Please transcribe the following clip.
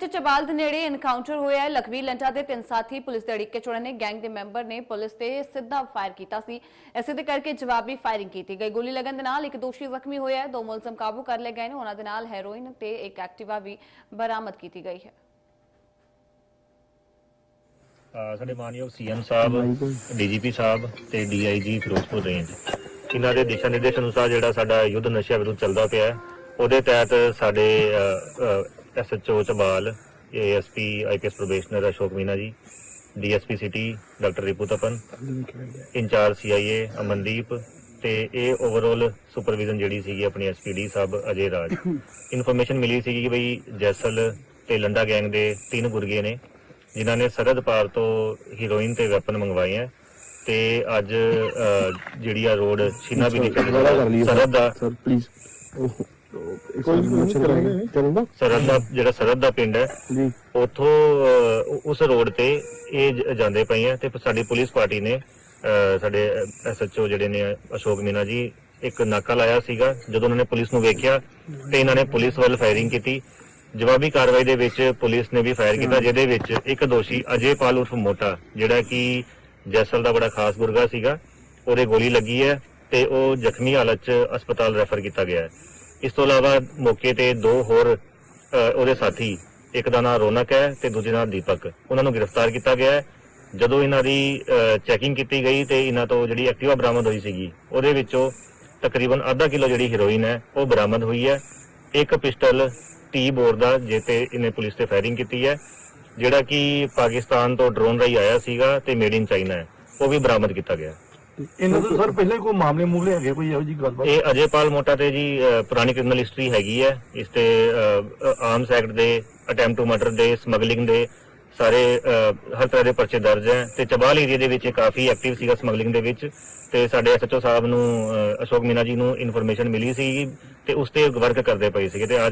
ਵਿੱਚ ਚਬਾਲ ਦੇ ਨੇੜੇ ਐਨਕਾਊਂਟਰ ਹੋਇਆ ਹੈ। ਲਖਵੀਰ ਲੰਟਾ ਦੇ ਤਿੰਨ ਸਾਥੀ ਪੁਲਿਸ ਦੇ ਅੜਿੱਕੇ ਚੁਣਨ ਨੇ। ਗੈਂਗ ਦੇ ਮੈਂਬਰ ਨੇ ਪੁਲਿਸ ਤੇ ਸਿੱਧਾ ਫਾਇਰ ਕੀਤਾ ਸੀ। ਇਸੇ ਦੇ ਕਰਕੇ ਜਵਾਬੀ ਫਾਇਰਿੰਗ ਕੀਤੀ ਗਈ। ਗੋਲੀ ਲੱਗਣ ਦੇ ਨਾਲ ਇੱਕ ਦੋਸ਼ੀ ਜ਼ਖਮੀ ਹੋਇਆ ਹੈ। ਦੋ ਮੁਲਜ਼ਮ ਕਾਬੂ ਕਰ ਲਏ ਗਏ ਨੇ। ਉਹਨਾਂ ਦੇ ਨਾਲ ਹੈਰੋਇਨ ਤੇ ਇੱਕ ਐਕਟਿਵਾ ਵੀ ਬਰਾਮਦ ਕੀਤੀ ਗਈ ਹੈ। ਅਹ ਸਾਡੇ ਮਾਨਯੋਗ ਸੀਐਮ ਸਾਹਿਬ ਡੀਜੀਪੀ ਸਾਹਿਬ ਤੇ ਡੀਆਈਜੀ ਫਿਰੋਜ਼ਪੁਰ ਰੇਂਜ ਇਹਨਾਂ ਦੇ ਦਿਸ਼ਾ ਨਿਰਦੇਸ਼ ਅਨੁਸਾਰ ਜਿਹੜਾ ਸਾਡਾ ਯੁੱਧ ਨਸ਼ਿਆਂ ਵਿਰੁੱਧ ਚੱਲਦਾ ਪਿਆ ਹੈ, ਉਹਦੇ ਤਹਿਤ ਸਾਡੇ SHO Chabal ASP IPS probationer Ashok Meena ji DSP city doctor Ripu Tapan in charge CIA Amandeep ਤੇ ਇਹ ਓਵਰਆਲ ਸੁਪਰਵਿਜ਼ਨ ਜਿਹੜੀ ਸੀਗੀ ਆਪਣੀ ਐਸਪੀਡੀ ਸਾਹਿਬ ਅਜੇ ਰਾਜ। ਇਨਫੋਰਮੇਸ਼ਨ ਮਿਲੀ ਸੀਗੀ ਕਿ ਬਈ ਜੈਸਲ ਤੇ ਲੰਡਾ ਗੈਂਗ ਦੇ ਤਿੰਨ ਗੁਰਗੇ ਨੇ ਜਿਨ੍ਹਾਂ ਨੇ ਸਰਹੱਦ ਪਾਰ ਤੋਂ ਹੀਰੋਇਨ ਤੇ ਵੈਪਨ ਮੰਗਵਾਏ ਆ। ਤੇ ਅੱਜ ਜਿਹੜੀ ਆ ਰੋਡ ਛੀਨਾ ਵੀ ਨਿਕਲ ਸਰਹੱਦ ਦਾ ਸਰ ਪਲੀਜ਼ ਕੋਈ ਨਹੀਂ ਕਰਾਂਗੇ ਚਲੋ ਸਰਹੱਦ ਦਾ ਜਿਹੜਾ ਸਰਹੱਦ ਦਾ ਪਿੰਡ ਹੈ ਜੀ। ਉਥੋਂ ਉਸ ਰੋਡ ਤੇ ਇਹ ਜਾਂਦੇ ਪਏ ਆ ਤੇ ਸਾਡੀ ਪੁਲਿਸ ਪਾਰਟੀ ਨੇ ਸਾਡੇ ਐਸਐਚਓ ਜਿਹੜੇ ਨੇ ਅਸ਼ੋਕ ਮੀਨਾ ਜੀ ਇੱਕ ਨਾਕਾ ਲਾਇਆ ਸੀਗਾ ਜਦੋਂ ਉਹਨਾਂ ਨੇ ਪੁਲਿਸ ਨੂੰ ਵੇਖਿਆ ਤੇ ਇਹਨਾਂ ਨੇ ਪੁਲਿਸ ਵੱਲ ਫਾਇਰਿੰਗ ਕੀਤੀ। ਜਵਾਬੀ ਕਾਰਵਾਈ ਦੇ ਵਿੱਚ ਪੁਲਿਸ ਨੇ ਵੀ ਫਾਇਰ ਕੀਤਾ ਜਿਹਦੇ ਵਿੱਚ ਇੱਕ ਦੋਸ਼ੀ ਅਜੇਪਾਲ ਉਰਫ ਮੋਟਾ ਜਿਹੜਾ ਕਿ ਜੈਸਲ ਦਾ ਬੜਾ ਖਾਸ ਗੁਰਗਾ ਸੀਗਾ ਉਹਦੇ ਗੋਲੀ ਲੱਗੀ ਹੈ ਤੇ ਉਹ ਜ਼ਖਮੀ ਹਾਲਤ 'ਚ ਹਸਪਤਾਲ ਰੈਫਰ ਕੀਤਾ ਗਿਆ ਹੈ। ਇਸ ਤੋਂ ਇਲਾਵਾ ਮੌਕੇ ਤੇ ਦੋ ਹੋਰ ਉਹਦੇ ਸਾਥੀ, ਇੱਕ ਦਾ ਨਾਮ ਰੌਨਕ ਹੈ ਤੇ ਦੂਜੇ ਦਾ ਦੀਪਕ। ਉਹਨਾਂ ਨੂੰ ਗ੍ਰਿਫਤਾਰ ਕੀਤਾ ਗਿਆ ਹੈ। ਜਦੋਂ ਇਹਨਾਂ ਦੀ ਚੈਕਿੰਗ ਕੀਤੀ ਗਈ ਤੇ ਇਹਨਾਂ ਤੋਂ ਜਿਹੜੀ ਐਕਟਿਵਾ ਬਰਾਮਦ ਹੋਈ ਸੀਗੀ, ਉਹਦੇ ਵਿੱਚੋਂ ਤਕਰੀਬਨ ਅੱਧਾ ਕਿਲੋ ਜਿਹੜੀ ਹੀਰੋਇਨ ਹੈ, ਉਹ ਬਰਾਮਦ ਹੋਈ ਹੈ। ਇੱਕ ਪਿਸਟਲ ਟੀ ਬੋਰ ਦਾ ਜੇ ਤੇ ਇਹਨੇ ਪੁਲਿਸ ਤੇ ਫਾਇਰਿੰਗ ਕੀਤੀ ਹੈ, ਜਿਹੜਾ ਕਿ ਪਾਕਿਸਤਾਨ ਤੋਂ ਡਰੋਨ ਰਾਹੀਂ ਆਇਆ ਸੀਗਾ ਤੇ ਮੇਡ ਇਨ ਚਾਈਨਾ ਹੈ। ਉਹ ਵੀ ਬਰਾਮਦ ਕੀਤਾ ਗਿਆ। ਇਹਨਾਂ ਤੋਂ ਸਰ ਪਹਿਲੇ ਕੋਈ ਮਾਮਲੇ ਮੂਲੇ ਹੈਗੇ ਕੋਈ ਇਹੋ ਜੀ ਗੱਲਬਾਤ? ਇਹ ਅਜੇਪਾਲ ਮੋਟਾ ਤੇ ਜੀ ਅ, ਪੁਰਾਣੀ ਕ੍ਰਿਮੀਨਲ ਹਿਸਟਰੀ ਹੈਗੀ ਹੈ। ਇਸ ਤੇ ਆਰਮਸ ਐਕਟ ਦੇ ਅਟੈਂਪਟ ਟੂ ਮਰਡਰ ਦੇ ਸਮਗਲਿੰਗ ਦੇ ਸਾਰੇ ਅ, ਹਰ ਤਰ੍ਹਾਂ ਦੇ ਪਰਚੇ ਦਰਜ ਹੈ। ਤੇ ਚਬਾਲ ਏਰੀਆ ਦੇ ਵਿੱਚ ਇਹ ਕਾਫੀ ਐਕਟਿਵ ਸੀਗਾ ਸਮਗਲਿੰਗ ਦੇ ਵਿੱਚ। ਤੇ ਸਾਡੇ ਐਸਐਚਓ ਸਾਹਿਬ ਨੂੰ ਅ, ਅਸ਼ੋਕ ਮੀਨਾ ਜੀ ਨੂੰ ਇਨਫੋਰਮੇਸ਼ਨ ਮਿਲੀ ਸੀ ਤੇ ਉਸ ਤੇ ਵਰਕ ਕਰਦੇ ਪਏ ਸੀਗੇ ਤੇ ਅੱਜ